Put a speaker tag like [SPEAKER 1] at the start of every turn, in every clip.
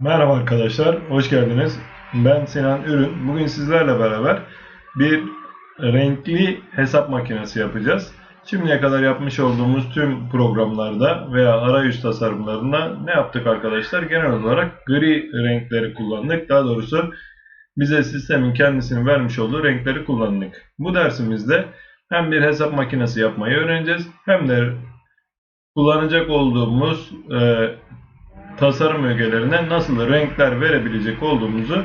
[SPEAKER 1] Merhaba arkadaşlar, hoş geldiniz. Ben Sinan Ürün. Bugün sizlerle beraber bir renkli hesap makinesi yapacağız. Şimdiye kadar yapmış olduğumuz tüm programlarda veya arayüz tasarımlarında ne yaptık arkadaşlar? Genel olarak gri renkleri kullandık. Daha doğrusu bize sistemin kendisinin vermiş olduğu renkleri kullandık. Bu dersimizde hem bir hesap makinesi yapmayı öğreneceğiz hem de kullanacak olduğumuz e, tasarım ögelerine nasıl renkler verebilecek olduğumuzu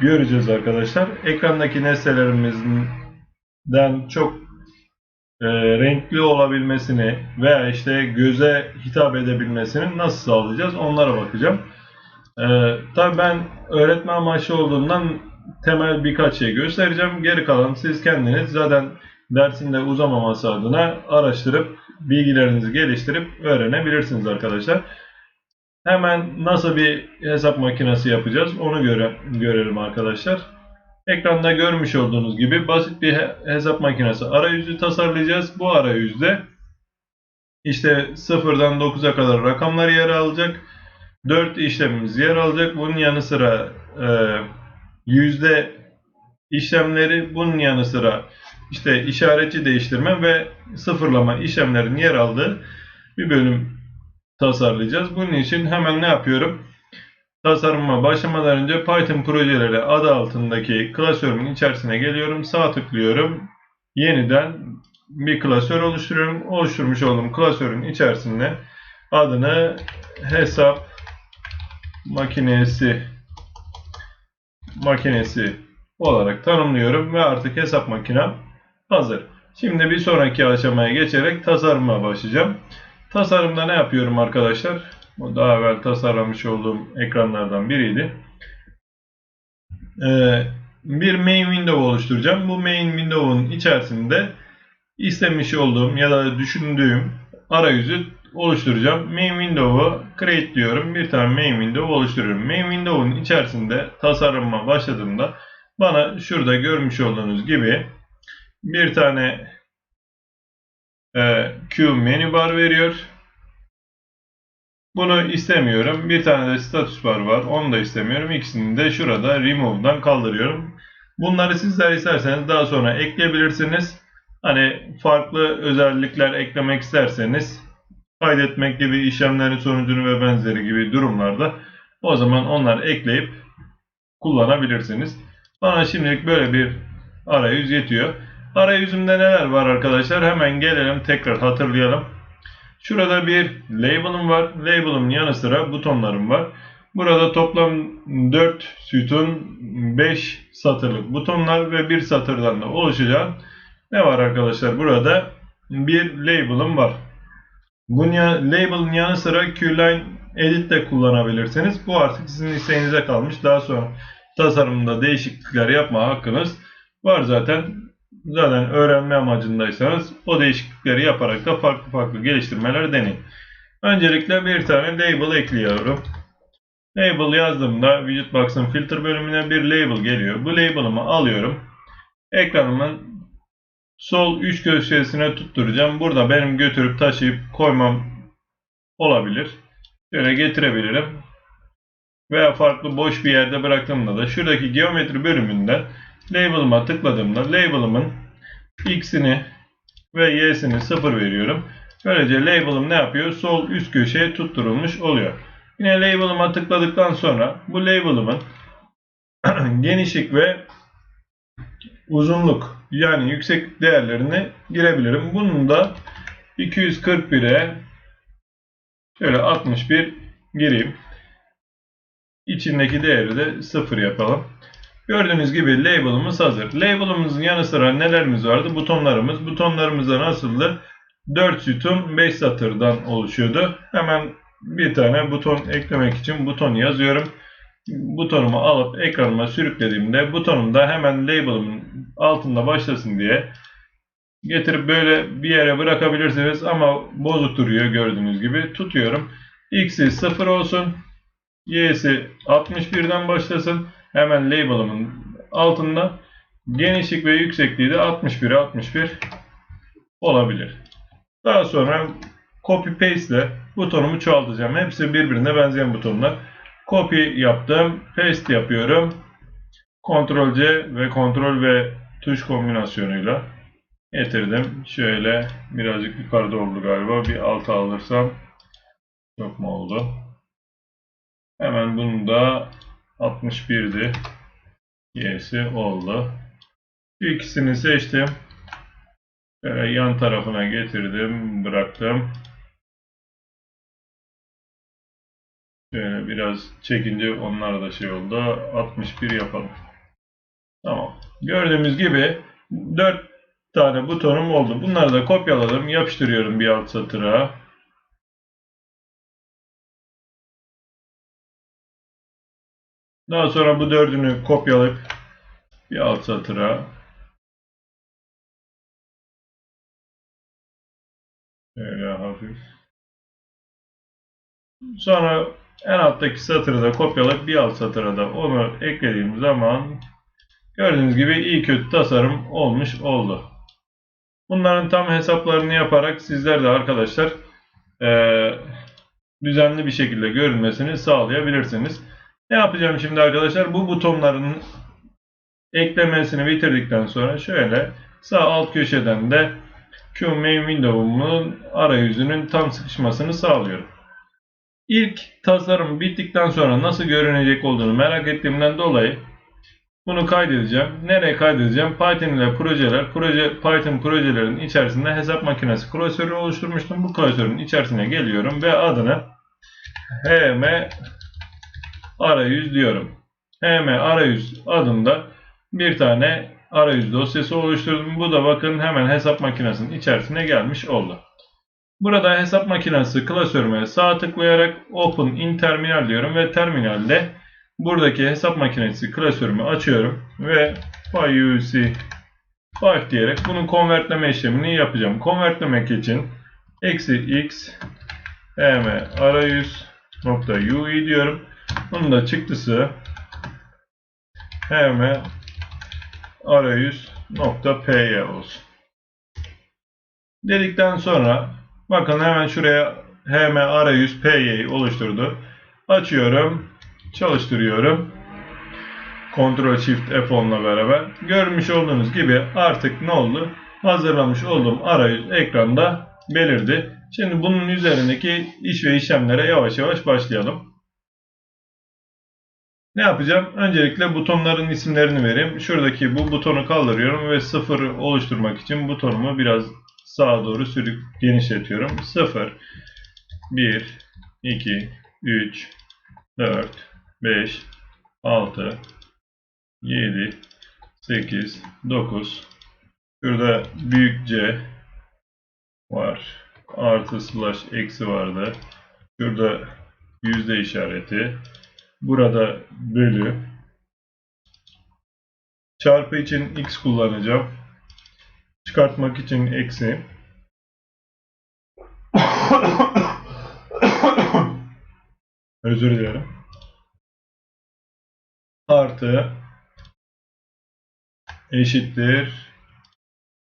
[SPEAKER 1] göreceğiz arkadaşlar. Ekrandaki nesnelerimizden çok e, renkli olabilmesini veya işte göze hitap edebilmesini nasıl sağlayacağız onlara bakacağım. E, tabii ben öğretme amaçlı olduğundan temel birkaç şey göstereceğim. Geri kalan siz kendiniz zaten dersinde uzamaması adına araştırıp bilgilerinizi geliştirip öğrenebilirsiniz arkadaşlar. Hemen nasıl bir hesap makinesi yapacağız onu göre, görelim arkadaşlar. Ekranda görmüş olduğunuz gibi basit bir he- hesap makinesi arayüzü tasarlayacağız. Bu arayüzde işte 0'dan 9'a kadar rakamlar yer alacak. 4 işlemimiz yer alacak. Bunun yanı sıra e, yüzde işlemleri bunun yanı sıra işte işaretçi değiştirme ve sıfırlama işlemlerin yer aldığı bir bölüm tasarlayacağız. Bunun için hemen ne yapıyorum? Tasarıma başlamadan önce Python projeleri adı altındaki klasörümün içerisine geliyorum. Sağ tıklıyorum. Yeniden bir klasör oluşturuyorum. Oluşturmuş olduğum klasörün içerisinde adını hesap makinesi makinesi olarak tanımlıyorum ve artık hesap makinem hazır. Şimdi bir sonraki aşamaya geçerek tasarıma başlayacağım. Tasarımda ne yapıyorum arkadaşlar? Bu daha evvel tasarlamış olduğum ekranlardan biriydi. Ee, bir main window oluşturacağım. Bu main window'un içerisinde istemiş olduğum ya da düşündüğüm arayüzü oluşturacağım. Main window'u create diyorum. Bir tane main window oluşturuyorum. Main window'un içerisinde tasarıma başladığımda bana şurada görmüş olduğunuz gibi bir tane e, Q menü bar veriyor. Bunu istemiyorum. Bir tane de status bar var. Onu da istemiyorum. İkisini de şurada remove'dan kaldırıyorum. Bunları sizler isterseniz daha sonra ekleyebilirsiniz. Hani farklı özellikler eklemek isterseniz kaydetmek gibi işlemlerin sonucunu ve benzeri gibi durumlarda o zaman onları ekleyip kullanabilirsiniz. Bana şimdilik böyle bir arayüz yetiyor. Arayüzümde neler var arkadaşlar? Hemen gelelim tekrar hatırlayalım. Şurada bir label'ım var. Label'ın yanı sıra butonlarım var. Burada toplam 4 sütun 5 satırlık butonlar ve bir satırdan da oluşacak. Ne var arkadaşlar? Burada bir label'ım var. Bunun ya, label'ın yanı sıra Qline Edit de kullanabilirsiniz. Bu artık sizin isteğinize kalmış. Daha sonra tasarımda değişiklikler yapma hakkınız var zaten zaten öğrenme amacındaysanız o değişiklikleri yaparak da farklı farklı geliştirmeler deneyin. Öncelikle bir tane label ekliyorum. Label yazdığımda Widget Box'ın filter bölümüne bir label geliyor. Bu label'ımı alıyorum. Ekranımın sol üç köşesine tutturacağım. Burada benim götürüp taşıyıp koymam olabilir. Şöyle getirebilirim. Veya farklı boş bir yerde bıraktığımda da şuradaki geometri bölümünden label'ıma tıkladığımda label'ımın x'ini ve y'sini 0 veriyorum. Böylece label'ım ne yapıyor? Sol üst köşeye tutturulmuş oluyor. Yine label'ıma tıkladıktan sonra bu label'ımın genişlik ve uzunluk yani yüksek değerlerini girebilirim. Bunun da 241'e şöyle 61 gireyim. İçindeki değeri de 0 yapalım. Gördüğünüz gibi label'ımız hazır. Label'ımızın yanı sıra nelerimiz vardı? Butonlarımız. Butonlarımız da nasıldı? 4 sütun 5 satırdan oluşuyordu. Hemen bir tane buton eklemek için buton yazıyorum. Butonumu alıp ekranıma sürüklediğimde butonum da hemen label'ımın altında başlasın diye getirip böyle bir yere bırakabilirsiniz ama bozuk duruyor gördüğünüz gibi. Tutuyorum. X'i 0 olsun. Y'si 61'den başlasın. Hemen label'ımın altında genişlik ve yüksekliği de 61 61 olabilir. Daha sonra copy paste ile butonumu çoğaltacağım. Hepsi birbirine benzeyen butonlar. Copy yaptım. Paste yapıyorum. Ctrl C ve Ctrl V tuş kombinasyonuyla getirdim. Şöyle birazcık yukarıda oldu galiba. Bir alta alırsam çok mu oldu? Hemen bunu da 61'di. Y'si oldu. Şu ikisini seçtim. Şöyle yan tarafına getirdim, bıraktım. Şöyle biraz çekince onlar da şey oldu. 61 yapalım. Tamam. Gördüğümüz gibi 4 tane butonum oldu. Bunları da kopyaladım. Yapıştırıyorum bir alt satıra. Daha sonra bu dördünü kopyalayıp bir alt satıra Şöyle hafif. Sonra en alttaki satırı da kopyalayıp bir alt satıra da onu eklediğim zaman gördüğünüz gibi iyi kötü tasarım olmuş oldu. Bunların tam hesaplarını yaparak sizler de arkadaşlar eee, düzenli bir şekilde görünmesini sağlayabilirsiniz. Ne yapacağım şimdi arkadaşlar? Bu butonların eklemesini bitirdikten sonra şöyle sağ alt köşeden de Q main window'umun arayüzünün tam sıkışmasını sağlıyorum. İlk tasarım bittikten sonra nasıl görünecek olduğunu merak ettiğimden dolayı bunu kaydedeceğim. Nereye kaydedeceğim? Python ile projeler, proje, Python projelerin içerisinde hesap makinesi klasörü oluşturmuştum. Bu klasörün içerisine geliyorum ve adını hm arayüz diyorum. hm arayüz adında bir tane arayüz dosyası oluşturdum. Bu da bakın hemen hesap makinesinin içerisine gelmiş oldu. Burada hesap makinesi klasörüme sağ tıklayarak Open in Terminal diyorum ve terminalde buradaki hesap makinesi klasörümü açıyorum ve PyUC 5 diyerek bunun konvertleme işlemini yapacağım. Konvertlemek için eksi x hm arayüz nokta ui diyorum. Bunun da çıktısı hm arayüz py olsun. Dedikten sonra bakın hemen şuraya hm arayüz py'yi oluşturdu. Açıyorum. Çalıştırıyorum. Ctrl Shift F10'la beraber. Görmüş olduğunuz gibi artık ne oldu? Hazırlamış olduğum arayüz ekranda belirdi. Şimdi bunun üzerindeki iş ve işlemlere yavaş yavaş başlayalım. Ne yapacağım? Öncelikle butonların isimlerini vereyim. Şuradaki bu butonu kaldırıyorum ve sıfır oluşturmak için butonumu biraz sağa doğru sürüp genişletiyorum. 0, 1, 2, 3, 4, 5, 6, 7, 8, 9. Şurada büyük C var. Artı slash eksi vardı. Şurada yüzde işareti. Burada bölü. Çarpı için x kullanacağım. Çıkartmak için eksi. Özür dilerim. Artı eşittir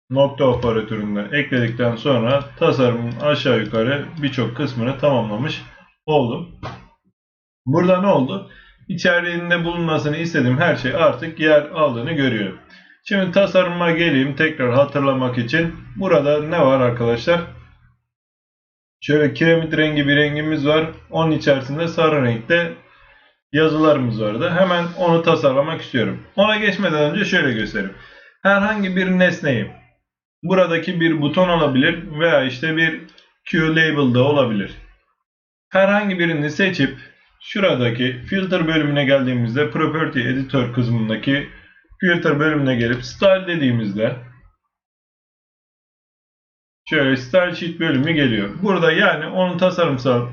[SPEAKER 1] nokta operatöründe ekledikten sonra tasarımın aşağı yukarı birçok kısmını tamamlamış oldum. Burada ne oldu? İçeriğinde bulunmasını istediğim her şey artık yer aldığını görüyorum. Şimdi tasarıma geleyim tekrar hatırlamak için. Burada ne var arkadaşlar? Şöyle kiremit rengi bir rengimiz var. Onun içerisinde sarı renkte yazılarımız vardı. Hemen onu tasarlamak istiyorum. Ona geçmeden önce şöyle göstereyim. Herhangi bir nesneyi buradaki bir buton olabilir veya işte bir Q label da olabilir. Herhangi birini seçip şuradaki filter bölümüne geldiğimizde property editor kısmındaki filter bölümüne gelip style dediğimizde şöyle style sheet bölümü geliyor. Burada yani onun tasarımsal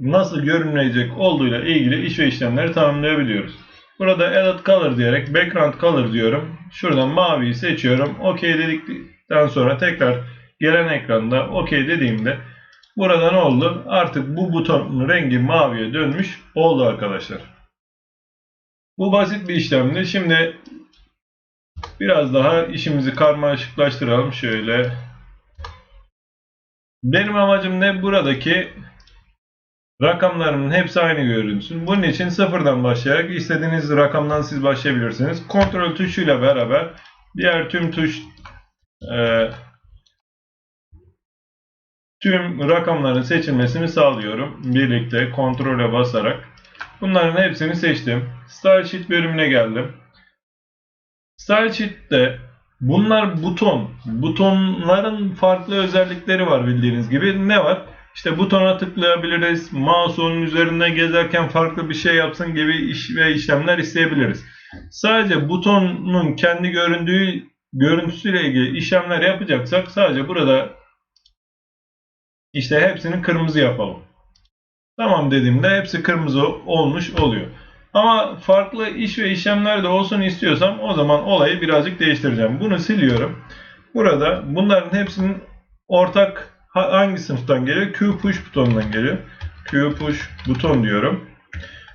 [SPEAKER 1] nasıl görünecek olduğuyla ilgili iş ve işlemleri tanımlayabiliyoruz. Burada edit color diyerek background color diyorum. Şuradan maviyi seçiyorum. OK dedikten sonra tekrar gelen ekranda OK dediğimde burada ne oldu? Artık bu butonun rengi maviye dönmüş oldu arkadaşlar. Bu basit bir işlemdi. Şimdi biraz daha işimizi karmaşıklaştıralım. Şöyle benim amacım ne? Buradaki rakamlarımın hepsi aynı görünsün. Bunun için sıfırdan başlayarak istediğiniz rakamdan siz başlayabilirsiniz. Kontrol tuşuyla beraber diğer tüm tuş e, tüm rakamların seçilmesini sağlıyorum. Birlikte kontrole basarak. Bunların hepsini seçtim. Style Sheet bölümüne geldim. Style Sheet'te bunlar buton. Butonların farklı özellikleri var bildiğiniz gibi. Ne var? İşte butona tıklayabiliriz. Mouse onun üzerinde gezerken farklı bir şey yapsın gibi iş ve işlemler isteyebiliriz. Sadece butonun kendi göründüğü görüntüsüyle ilgili işlemler yapacaksak sadece burada işte hepsini kırmızı yapalım. Tamam dediğimde hepsi kırmızı olmuş oluyor. Ama farklı iş ve işlemler de olsun istiyorsam o zaman olayı birazcık değiştireceğim. Bunu siliyorum. Burada bunların hepsinin ortak hangi sınıftan geliyor? Q push butonundan geliyor. Q push buton diyorum.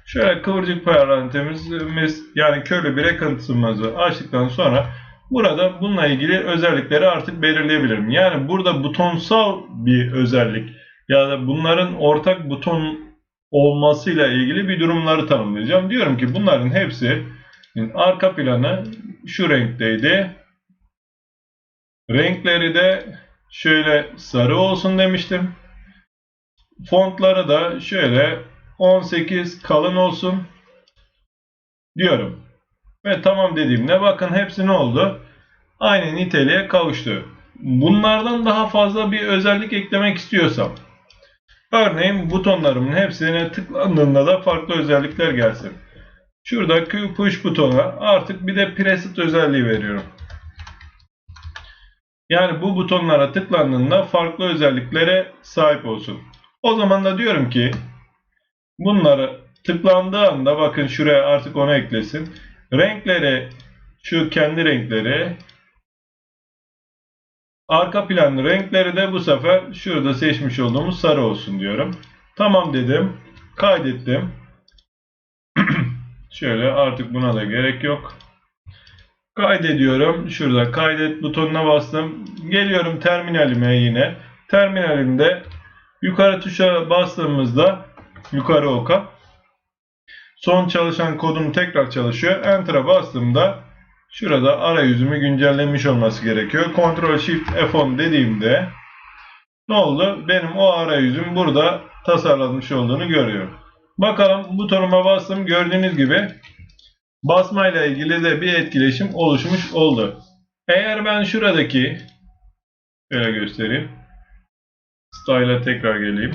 [SPEAKER 1] Şöyle kıvırcık parantezimiz yani köylü bir ekranımızı açtıktan sonra burada bununla ilgili özellikleri artık belirleyebilirim. Yani burada butonsal bir özellik ya da bunların ortak buton olmasıyla ilgili bir durumları tanımlayacağım. Diyorum ki bunların hepsi arka planı şu renkteydi. Renkleri de şöyle sarı olsun demiştim. Fontları da şöyle 18 kalın olsun diyorum. Ve tamam dediğimde bakın hepsi ne oldu? Aynı niteliğe kavuştu. Bunlardan daha fazla bir özellik eklemek istiyorsam Örneğin butonlarımın hepsine tıklandığında da farklı özellikler gelsin. Şurada Q push butona artık bir de preset özelliği veriyorum. Yani bu butonlara tıklandığında farklı özelliklere sahip olsun. O zaman da diyorum ki bunları tıklandığı anda bakın şuraya artık onu eklesin. Renkleri şu kendi renkleri Arka plan renkleri de bu sefer şurada seçmiş olduğumuz sarı olsun diyorum. Tamam dedim. Kaydettim. Şöyle artık buna da gerek yok. Kaydediyorum. Şurada kaydet butonuna bastım. Geliyorum terminalime yine. Terminalimde yukarı tuşa bastığımızda yukarı oka son çalışan kodum tekrar çalışıyor. Enter'a bastığımda Şurada arayüzümü güncellemiş olması gerekiyor. Ctrl Shift F10 dediğimde ne oldu? Benim o arayüzüm burada tasarlanmış olduğunu görüyorum. Bakalım butonuma bastım. Gördüğünüz gibi basmayla ilgili de bir etkileşim oluşmuş oldu. Eğer ben şuradaki şöyle göstereyim. Style'a tekrar geleyim.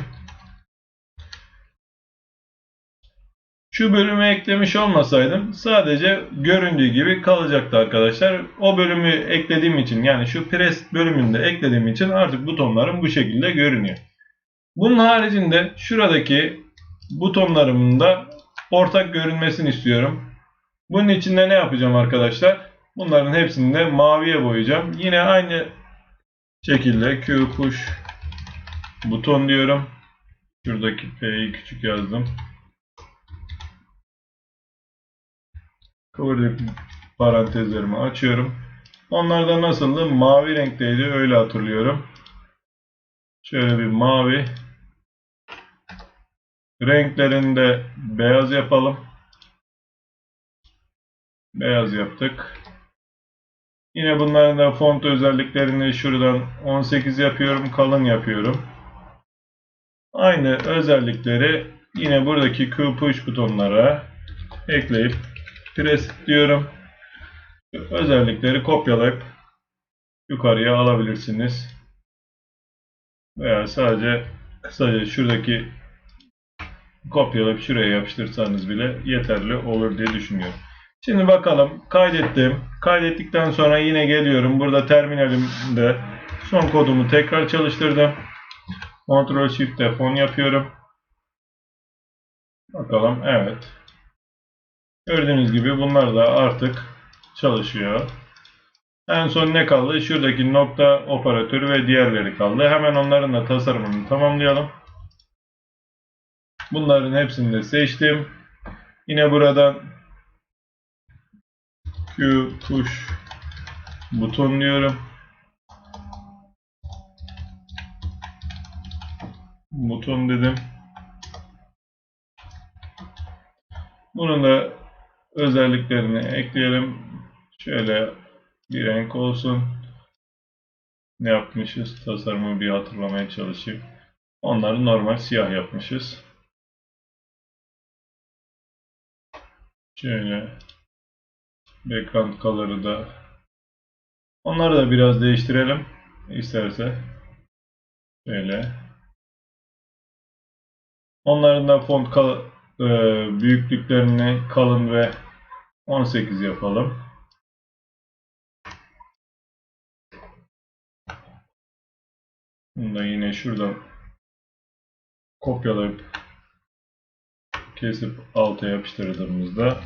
[SPEAKER 1] Şu bölümü eklemiş olmasaydım sadece göründüğü gibi kalacaktı arkadaşlar. O bölümü eklediğim için yani şu press bölümünde eklediğim için artık butonlarım bu şekilde görünüyor. Bunun haricinde şuradaki butonlarımın da ortak görünmesini istiyorum. Bunun için de ne yapacağım arkadaşlar? Bunların hepsini de maviye boyayacağım. Yine aynı şekilde Q push buton diyorum. Şuradaki P'yi küçük yazdım. Kıvırcık parantezlerimi açıyorum. Onlar da nasıldı? Mavi renkteydi. Öyle hatırlıyorum. Şöyle bir mavi. Renklerinde beyaz yapalım. Beyaz yaptık. Yine bunların da font özelliklerini şuradan 18 yapıyorum. Kalın yapıyorum. Aynı özellikleri yine buradaki Q push butonlara ekleyip Pres diyorum. Özellikleri kopyalayıp yukarıya alabilirsiniz. Veya sadece kısaca şuradaki kopyalayıp şuraya yapıştırsanız bile yeterli olur diye düşünüyorum. Şimdi bakalım kaydettim. Kaydettikten sonra yine geliyorum. Burada terminalimde son kodumu tekrar çalıştırdım. Ctrl Shift F10 yapıyorum. Bakalım evet. Gördüğünüz gibi bunlar da artık çalışıyor. En son ne kaldı? Şuradaki nokta operatörü ve diğerleri kaldı. Hemen onların da tasarımını tamamlayalım. Bunların hepsini de seçtim. Yine buradan Q push buton diyorum. Buton dedim. Bunun da özelliklerini ekleyelim. Şöyle bir renk olsun. Ne yapmışız? Tasarımı bir hatırlamaya çalışayım. Onları normal siyah yapmışız. Şöyle background color'ı da onları da biraz değiştirelim isterse. Şöyle. Onların da font kal e, büyüklüklerini kalın ve 18 yapalım. Bunu da yine şuradan kopyalayıp kesip alta yapıştırdığımızda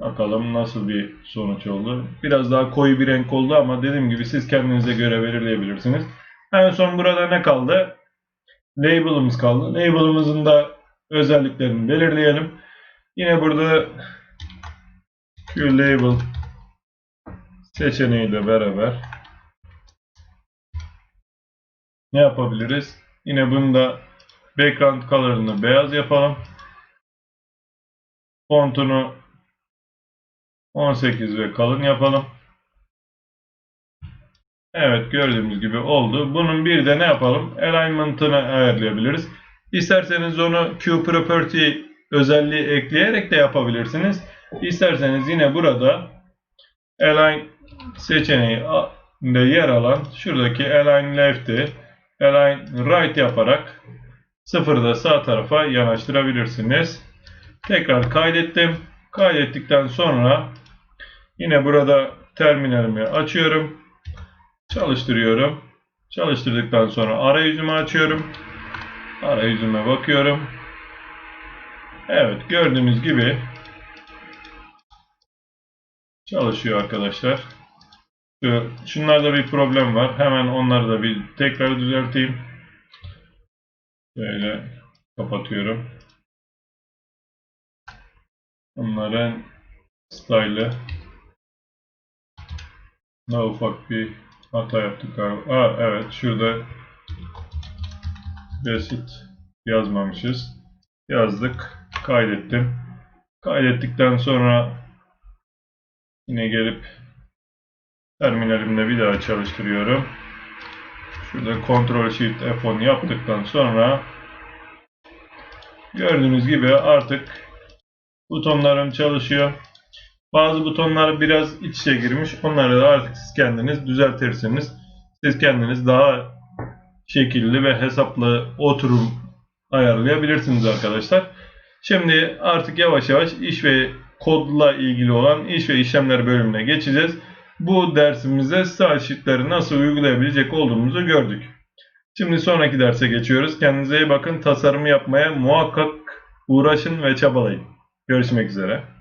[SPEAKER 1] bakalım nasıl bir sonuç oldu. Biraz daha koyu bir renk oldu ama dediğim gibi siz kendinize göre belirleyebilirsiniz. En son burada ne kaldı? Label'ımız kaldı. Label'ımızın da özelliklerini belirleyelim. Yine burada Q label seçeneğiyle beraber ne yapabiliriz? Yine bunu da background color'ını beyaz yapalım. Fontunu 18 ve kalın yapalım. Evet gördüğümüz gibi oldu. Bunun bir de ne yapalım? Alignment'ını ayarlayabiliriz. İsterseniz onu Q Property özelliği ekleyerek de yapabilirsiniz. İsterseniz yine burada Align seçeneğinde yer alan şuradaki Align Left'i Align Right yaparak sıfırda sağ tarafa yanaştırabilirsiniz. Tekrar kaydettim. Kaydettikten sonra yine burada terminalimi açıyorum. Çalıştırıyorum. Çalıştırdıktan sonra arayüzümü açıyorum. Arayüzüme bakıyorum. Evet gördüğünüz gibi çalışıyor arkadaşlar. Şu- Şunlarda bir problem var. Hemen onları da bir tekrar düzelteyim. Böyle kapatıyorum. Bunların style'ı ne ufak bir hata yaptık galiba. Aa, evet şurada basit yazmamışız. Yazdık. Kaydettim. Kaydettikten sonra yine gelip terminalimde bir daha çalıştırıyorum. Şurada Ctrl Shift F10 yaptıktan sonra gördüğünüz gibi artık butonlarım çalışıyor. Bazı butonlar biraz iç içe girmiş. Onları da artık siz kendiniz düzeltirsiniz. Siz kendiniz daha şekilli ve hesaplı oturum ayarlayabilirsiniz arkadaşlar. Şimdi artık yavaş yavaş iş ve kodla ilgili olan iş ve işlemler bölümüne geçeceğiz. Bu dersimizde style sheet'leri nasıl uygulayabilecek olduğumuzu gördük. Şimdi sonraki derse geçiyoruz. Kendinize iyi bakın. Tasarımı yapmaya muhakkak uğraşın ve çabalayın. Görüşmek üzere.